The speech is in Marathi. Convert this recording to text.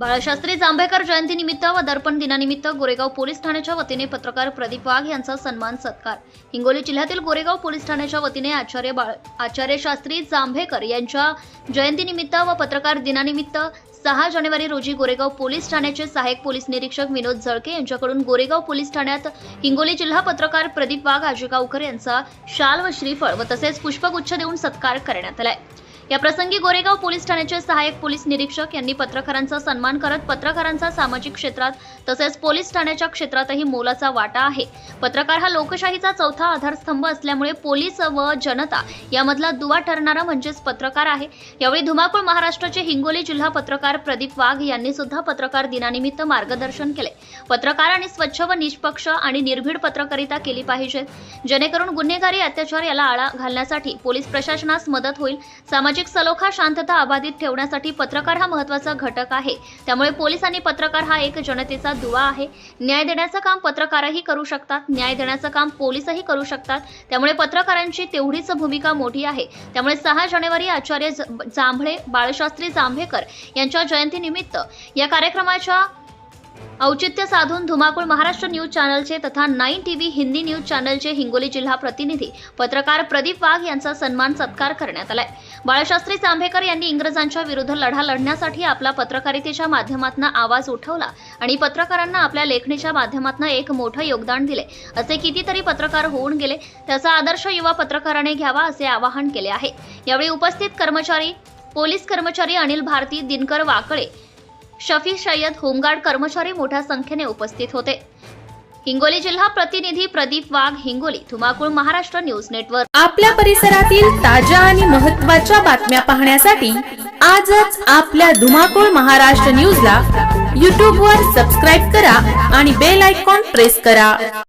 बाळशास्त्री जांभेकर जयंतीनिमित्त व दर्पण दिनानिमित्त गोरेगाव पोलीस ठाण्याच्या वतीने पत्रकार प्रदीप वाघ यांचा सन्मान सत्कार. हिंगोली जिल्ह्यातील गोरेगाव पोलीस ठाण्याच्या वतीने आचार्य बाळ आचार्य शास्त्री जांभेकर यांच्या जयंतीनिमित्त व पत्रकार दिनानिमित्त सहा जानेवारी रोजी गोरेगाव पोलीस ठाण्याचे सहाय्यक पोलीस निरीक्षक विनोद जळके यांच्याकडून गोरेगाव पोलीस ठाण्यात हिंगोली जिल्हा पत्रकार प्रदीप वाघ आजेगावकर यांचा शाल व श्रीफळ व तसेच पुष्पगुच्छ देऊन सत्कार करण्यात आलाय. या प्रसंगी गोरेगाव पोलीस ठाण्याचे सहाय्यक पोलीस निरीक्षक यांनी पत्रकारांचा सन्मान करत पत्रकारांचा सामाजिक क्षेत्रात तसेच पोलीस ठाण्याच्या क्षेत्रातही मोलाचा वाटा आहे. पत्रकार हा लोकशाहीचा चौथा आधारस्तंभ असल्यामुळे पोलीस व जनता यामधला दुवा ठरणारा म्हणजेच पत्रकार आहे. यावेळी धुमाकूळ महाराष्ट्राचे हिंगोली जिल्हा पत्रकार प्रदीप वाघ यांनी सुद्धा पत्रकार दिनानिमित्त मार्गदर्शन केले. पत्रकारांनी स्वच्छ व निष्पक्ष आणि निर्भीड पत्रकारिता केली पाहिजे. जेणेकरून गुन्हेगारी अत्याचार याला आळा घालण्यासाठी पोलीस प्रशासनास मदत होईल. सामाजिक सलोखा शांतता अबाधित ठेवण्यासाठी पत्रकार हा महत्त्वाचा घटक आहे. त्यामुळे पोलीस आणि पत्रकार हा एक जनतेचा दुवा आहे. न्याय देण्याचं काम पत्रकारही करू शकतात. न्याय देण्याचं काम पोलीसही करू शकतात. त्यामुळे पत्रकारांची तेवढीच भूमिका मोठी आहे. त्यामुळे सहा जानेवारी आचार्य ज- जांभळे बाळशास्त्री जांभेकर यांच्या जयंतीनिमित्त या कार्यक्रमाच्या औचित्य साधून धुमाकूळ महाराष्ट्र न्यूज चॅनलचे तथा नाईन टीव्ही हिंदी न्यूज चॅनलचे हिंगोली जिल्हा प्रतिनिधी पत्रकार प्रदीप वाघ यांचा सन्मान सत्कार करण्यात आलाय. बाळशास्त्री जांभेकर यांनी इंग्रजांच्या विरुद्ध लढा लढण्यासाठी आपला पत्रकारितेच्या माध्यमातून आवाज उठवला आणि पत्रकारांना आपल्या लेखणीच्या माध्यमातून एक मोठं योगदान दिले. असे कितीतरी पत्रकार होऊन गेले त्याचा आदर्श युवा पत्रकाराने घ्यावा असे आवाहन केले आहे. यावेळी उपस्थित कर्मचारी पोलीस कर्मचारी अनिल भारती दिनकर वाकळे शफी सय्यद होमगार्ड कर्मचारी मोठ्या संख्येने उपस्थित होते. हिंगोली जिल्हा प्रतिनिधी प्रदीप वाघ हिंगोली धुमाकूळ महाराष्ट्र न्यूज नेटवर्क. आपल्या परिसरातील ताज्या आणि महत्त्वाच्या बातम्या पाहण्यासाठी आजच आपल्या धुमाकूळ महाराष्ट्र न्यूजला यूट्यूबवर वर सबस्क्राईब करा आणि बेल आयकॉन प्रेस करा.